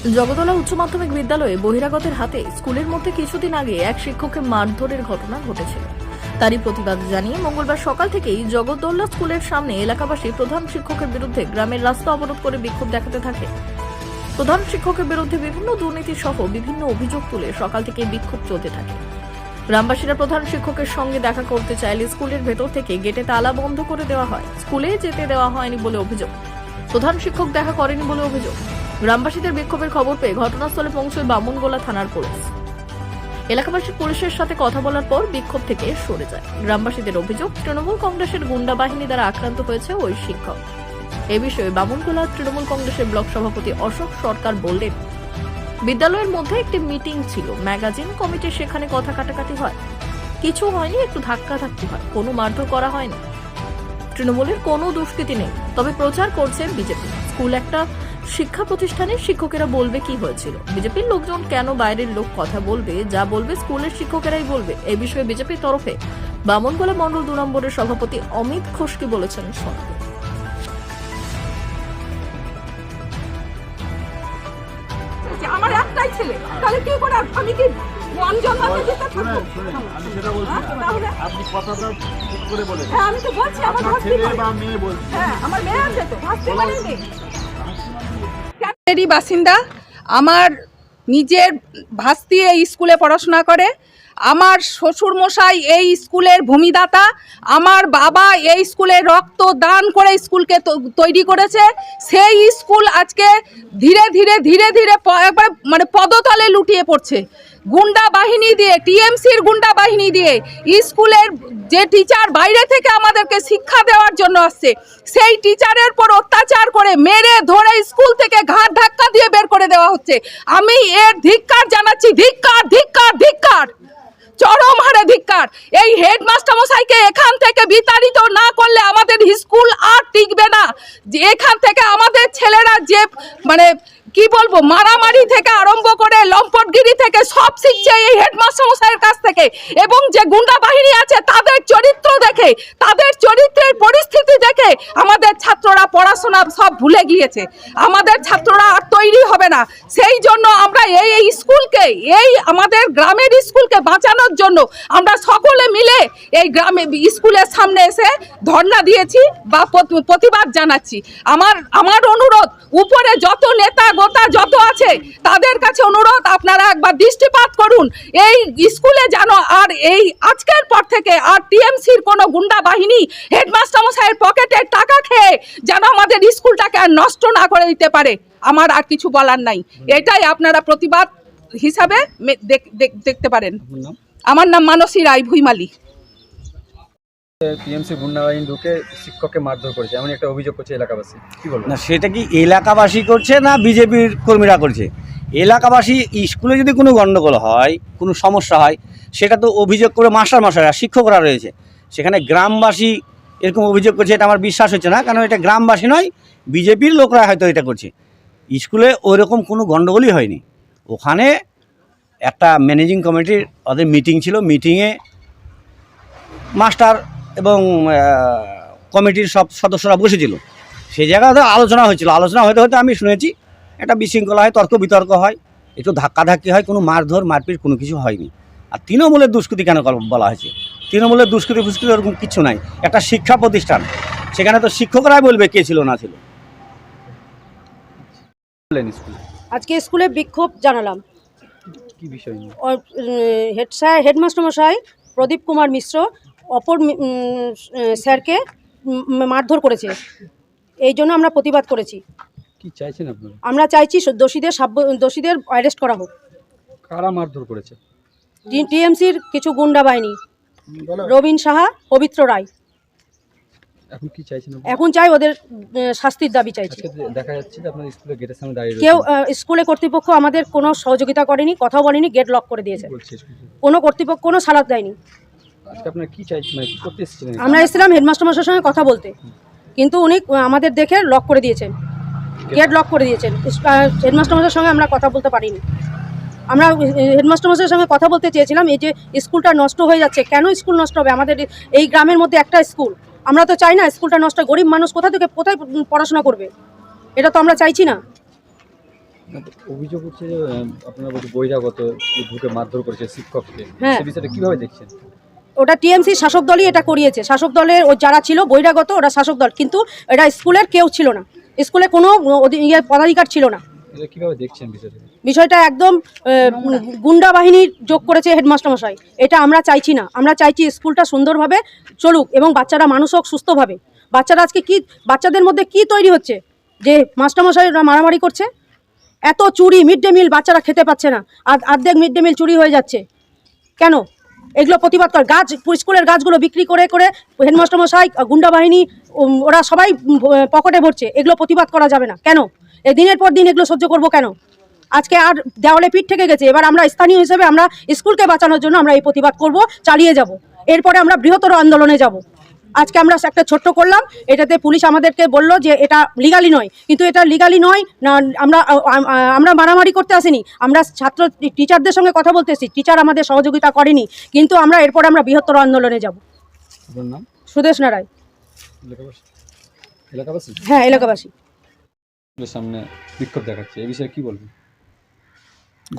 জগতলা উচ্চ মাধ্যমিক বিদ্যালয়ে বহিরাগতের হাতে স্কুলের মধ্যে কিছুদিন আগে এক শিক্ষককে মারধরের ঘটনা ঘটেছিল। তারই প্রতিবাদ জানিয়ে মঙ্গলবার সকাল থেকেই জগদ্দোল্লা স্কুলের সামনে এলাকাবাসী প্রধান শিক্ষকের বিরুদ্ধে গ্রামের রাস্তা অবরোধ করে বিক্ষোভ দেখাতে থাকে। প্রধান শিক্ষকের বিরুদ্ধে বিভিন্ন দুর্নীতি সহ বিভিন্ন অভিযোগ তুলে সকাল থেকে বিক্ষোভ চলতে থাকে। গ্রামবাসীরা প্রধান শিক্ষকের সঙ্গে দেখা করতে চাইলে স্কুলের ভেতর থেকে গেটে তালা বন্ধ করে দেওয়া হয়। স্কুলে যেতে দেওয়া হয়নি বলে অভিযোগ। প্রধান শিক্ষক দেখা করেনি বলে অভিযোগ। গ্রামবাসীদের বিক্ষোভের খবর পেয়ে ঘটনাস্থলে পৌঁছয় বামুনগোলা থানার পুলিশ। এলাকাবাসী পুলিশের সাথে কথা বলার পর বিক্ষোভ থেকে সরে যায়। গ্রামবাসীদের অভিযোগ, তৃণমূল কংগ্রেসের গুন্ডা বাহিনী দ্বারা আক্রান্ত হয়েছে ওই শিক্ষক। এ বিষয়ে বামুনগোলা তৃণমূল কংগ্রেসের ব্লক সভাপতি অশোক সরকার বললেন, বিদ্যালয়ের মধ্যে একটি মিটিং ছিল। ম্যাগাজিন কমিটি সেখানে কথা কাটাকাটি হয়। কিছু হয়নি, একটু ধাক্কা ধাক্কি হয়। কোনো মারধর করা হয়নি। তৃণমূলের কোনো দুষ্কৃতি নেই। তবে প্রচার করছে বিজেপি। স্কুল একটা শিক্ষা প্রতিষ্ঠানে শিক্ষকেরা বলবে কি হয়েছিল? বিজেপির লোকজন কেন বাইরের লোক কথা বলবে যা বলবে স্কুলের শিক্ষকেরাই বলবে? এই বিষয়ে বিজেপির তরফে বামনগোলা মণ্ডল দু নম্বরের সভাপতি অমিত খোসকি বলেছেন শোনাবো আমার একটাই ছেলে তাহলে কি করে আমি কি। হ্যাঁ, তাহলে আপনি কথাটা ঠিক করে বলেন। হ্যাঁ আমি তো বলছি আমার ছেলে বা মেয়ে বলছি। আমার মেয়ে আছে তো ভাস্তি নেই এরই বাসিন্দা। আমার নিজের ভাস্তি এই স্কুলে পড়াশোনা করে। আমার শ্বশুর মশাই এই স্কুলের ভূমিদাতা। আমার বাবা এই স্কুলে রক্ত দান করে স্কুলকে তৈরি করেছে। সেই স্কুল আজকে ধীরে ধীরে ধীরে ধীরে একবারে মানে পদতলে লুটিয়ে পড়ছে। গুন্ডা বাহিনী দিয়ে, টিএমসির গুন্ডা বাহিনী দিয়ে স্কুলের যে টিচার বাইরে থেকে আমাদেরকে শিক্ষা দেওয়ার জন্য আসছে, সেই টিচারের পর অত্যাচার করে মেরে, ধরে স্কুল থেকে ঘাট ধাক্কা দিয়ে বের করে দেওয়া হচ্ছে। আমি এর ধিক্কার জানাচ্ছি, ধিক্কার ধিক্কার ধিক্কার। চরম হারে ধিক্কার। এই হেডমাস্টার মশাইকে এখান থেকে বিতাড়িত না করলে আমাদের স্কুল আর টিকবে না। এখান থেকে আমাদের ছেলেরা যে মানে কি বলব, মারামারি থেকে আরম্ভ করে লম্পটগিরি থেকে সব শিখছে এই হেডমাস্টার মশাইয়ের কাছ থেকে। এবং যে গুন্ডা বাহিনী আছে, তাদের চরিত্র দেখে, তাদের চরিত্রের পরিস্থিতি দেখে আমাদের ছাত্ররা পড়াশোনা সব ভুলে গিয়েছে। আমাদের ছাত্ররা আর তৈরি হবে না। সেই জন্য আমরা এই এই স্কুলকে, এই আমাদের গ্রামের স্কুলকে বাঁচানোর জন্য আমরা সকলে মিলে এই গ্রামে, স্কুলের সামনে এসে ধর্ণা দিয়েছি বা প্রতিবাদ জানাচ্ছি। আমার আমার অনুরোধ, উপরে যত নেতা গোতা যত আছে, তাদের কাছে অনুরোধ, আপনারা একবার দৃষ্টিপাত করুন। এই স্কুলে যেন আর এই আজকের পর থেকে আর টিএমসির কোনো গুন্ডা বাহিনী হেডমাস্টার মশাইয়ের পকেটের টাকা খেয়ে যেন আমাদের স্কুলটাকে আর নষ্ট না করে দিতে পারে আমার আর কিছু বলার নাই। এটাই আপনারা প্রতিবাদ হিসাবে দেখতে পারেন। আমার নাম মানসী রায় ভুইমালি। ঢুকে শিক্ষককে মারধর করেছে এমন একটা অভিযোগ করছে এলাকাবাসী। কি বলব না সেটা কি এলাকাবাসী করছে না বিজেপির কর্মীরা করছে? এলাকাবাসী স্কুলে যদি কোনো গণ্ডগোল হয় কোনো সমস্যা হয় সেটা তো অভিযোগ করে মাস্টার মাস্টাররা শিক্ষকরা রয়েছে। সেখানে গ্রামবাসী এরকম অভিযোগ করছে, এটা আমার বিশ্বাস হচ্ছে না, কারণ এটা গ্রামবাসী নয়, বিজেপির লোকরা হয়তো এটা করছে। স্কুলে ওইরকম কোনো গণ্ডগোলই হয়নি। ওখানে একটা ম্যানেজিং কমিটির ওদের মিটিং ছিল মিটিংয়ে মাস্টার এবং কমিটির সব সদস্যরা বসেছিল। সেই জায়গায় তো আলোচনা হয়েছিল। আলোচনা হতে হতে আমি শুনেছি, একটা বিশৃঙ্খলা হয় তর্ক বিতর্ক হয়, একটু ধাক্কাধাক্কি হয়, কোনো মারধর, মারপিট কোনো কিছু হয়নি। আর তৃণমূলের দুষ্কৃতি কেন বলা হয়েছে? তৃণমূলের দুষ্কৃতি ফুষ্কৃতি ওরকম কিছু নাই। একটা শিক্ষা প্রতিষ্ঠান। সেখানে তো শিক্ষকরাই বলবে কে ছিল না ছিল। আজকে স্কুলে বিক্ষোভ জানালাম। কি বিষয় হেড স্যার হেডমাস্টার মশাই প্রদীপ কুমার মিশ্র অপর স্যারকে মারধর করেছে। এই জন্য আমরা প্রতিবাদ করেছি। কি চাইছেন আপনারা? আমরা চাইছি দোষীদের সাব্য- দোষীদের অ্যারেস্ট করা হোক। কারা মারধর করেছে? টিএমসির কিছু গুন্ডা বাহিনী। রবীন সাহা পবিত্র রায়। এখন কি চাইছেন এখন চাই ওদের শাস্তির দাবি চাইছি। দেখা যাচ্ছে যে আপনার স্কুলের গেটের সামনে দাঁড়িয়ে কেউ স্কুলে কর্তৃপক্ষ আমাদের কোনো সহযোগিতা করেনি কথাও বলেনি গেট লক করে দিয়েছে? কোনো কর্তৃপক্ষ কোনো সালাদ দেয়নি। আজকে আপনারা কি চাইছেন? মানে কি করতে এসেছিলেন আমরা এসেছিলাম হেডমাস্টার মশাইয়ের সঙ্গে কথা বলতে। কিন্তু উনি আমাদের দেখে লক করে দিয়েছেন। গেট লক করে দিয়েছেন। হেডমাস্টার মশাইয়ের সঙ্গে আমরা কথা বলতে পারিনি। আমরা হেডমাস্টার মশাইয়ের সঙ্গে কথা বলতে চেয়েছিলাম এই যে স্কুলটা নষ্ট হয়ে যাচ্ছে কেন স্কুল নষ্ট হবে? আমাদের এই গ্রামের মধ্যে একটা স্কুল। আমরা তো চাই না স্কুলটা নষ্ট গরিব মানুষ কোথা থেকে কোথায় পড়াশোনা করবে? এটা তো আমরা চাইছি না। অভিযোগ হচ্ছে যে আপনারা বহিরাগত ঢুকে মারধর করেছে শিক্ষককে হ্যাঁ। বিষয়টা কীভাবে দেখছেন? ওটা টিএমসি শাসক দলই এটা করিয়েছে। শাসক দলের ও যারা ছিল বহিরাগত ওরা শাসক দল। কিন্তু এটা স্কুলের কেউ ছিল না। স্কুলে কোনো ইয়ে পদাধিকার ছিল না। বিষয়টা? একদম গুন্ডা বাহিনীর যোগ করেছে হেডমাস্টার মশাই এটা আমরা চাইছি না। আমরা চাইছি স্কুলটা সুন্দরভাবে চলুক এবং বাচ্চারা মানুষ হোক সুস্থভাবে। বাচ্চারা আজকে কি, বাচ্চাদের মধ্যে কি তৈরি হচ্ছে? যে মাস্টারমশাইরা মারামারি করছে? এত চুরি, মিড ডে মিল বাচ্চারা খেতে পাচ্ছে না। আর অর্ধেক মিড ডে মিল চুরি হয়ে যাচ্ছে। কেন? এগুলো প্রতিবাদ কর। গাছ, স্কুলের গাছগুলো বিক্রি করে করে হেডমাস্টারমশাই, গুন্ডা বাহিনী ওরা সবাই পকেটে ভরছে। এগুলো প্রতিবাদ করা যাবে না। কেন? এই দিনের পর দিন এগুলো সহ্য করব কেন? আজকে আর দেওয়ালে পিঠ থেকে গেছে এবার আমরা স্থানীয় হিসেবে আমরা স্কুলকে বাঁচানোর জন্য আমরা এই প্রতিবাদ করব চালিয়ে যাব। এরপরে আমরা বৃহত্তর আন্দোলনে যাব। আজকে আমরা একটা ছোট্ট করলাম এটাতে পুলিশ আমাদেরকে বলল যে এটা লিগালি নয়। কিন্তু এটা লিগালি নয় না আমরা আমরা মারামারি করতে আসিনি। আমরা ছাত্র টিচারদের সঙ্গে কথা বলতে এসেছি টিচার আমাদের সহযোগিতা করেনি। কিন্তু আমরা এরপরে আমরা বৃহত্তর আন্দোলনে যাব। সুদেশ নারায়। হ্যাঁ এলাকাবাসী। স্কুলের সামনে বিক্ষোভ দেখাচ্ছে এই বিষয়ে কি বলবেন?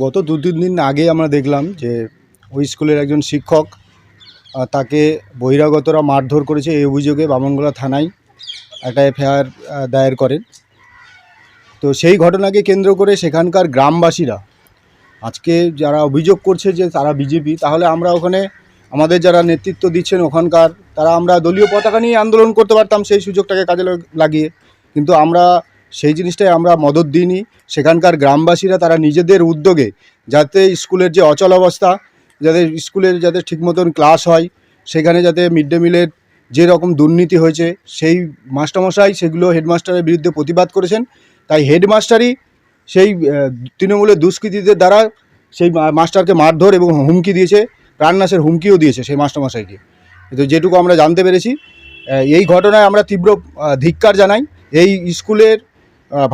গত দু তিন দিন আগে আমরা দেখলাম যে ওই স্কুলের একজন শিক্ষক তাকে বহিরাগতরা মারধর করেছে এই অভিযোগে বামনগোলা থানায় একটা এফআইআর দায়ের করেন তো সেই ঘটনাকে কেন্দ্র করে সেখানকার গ্রামবাসীরা, আজকে যারা অভিযোগ করছে যে তারা বিজেপি, তাহলে আমরা ওখানে আমাদের যারা নেতৃত্ব দিচ্ছেন ওখানকার, তারা আমরা দলীয় পতাকা নিয়ে আন্দোলন করতে পারতাম সেই সুযোগটাকে কাজে লাগিয়ে। কিন্তু আমরা সেই জিনিসটাই আমরা মদত দিইনি। সেখানকার গ্রামবাসীরা তারা নিজেদের উদ্যোগে যাতে স্কুলের যে অচল অবস্থা, যাতে স্কুলের যাতে ঠিক মতন ক্লাস হয়, সেখানে যাতে মিড ডে মিলের যে রকম দুর্নীতি হয়েছে, সেই মাস্টারমশাই সেগুলো হেডমাস্টারের বিরুদ্ধে প্রতিবাদ করেছেন। তাই হেডমাস্টারই সেই তৃণমূলের দুষ্কৃতীদের দ্বারা সেই মাস্টারকে মারধর এবং হুমকি দিয়েছে, প্রাণনাশের হুমকিও দিয়েছে সেই মাস্টারমশাইকে। তো যেটুকু আমরা জানতে পেরেছি এই ঘটনায় আমরা তীব্র ধিক্কার জানাই। এই স্কুলের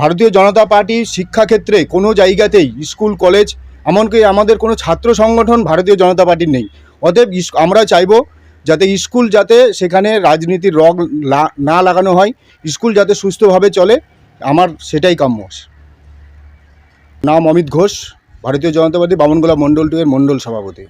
ভারতীয় জনতা পার্টি শিক্ষাক্ষেত্রে কোনো জায়গাতেই, স্কুল, কলেজ, এমনকি আমাদের কোনো ছাত্র সংগঠন ভারতীয় জনতা পার্টির নেই। অতএব আমরা চাইব যাতে স্কুল যাতে সেখানে রাজনীতির রগ না লাগানো হয়, স্কুল যাতে সুস্থভাবে চলে, আমার সেটাই কাম্য। নাম অমিত ঘোষ, ভারতীয় জনতা পার্টি বামনগোলা মণ্ডল টু এর মণ্ডল সভাপতি।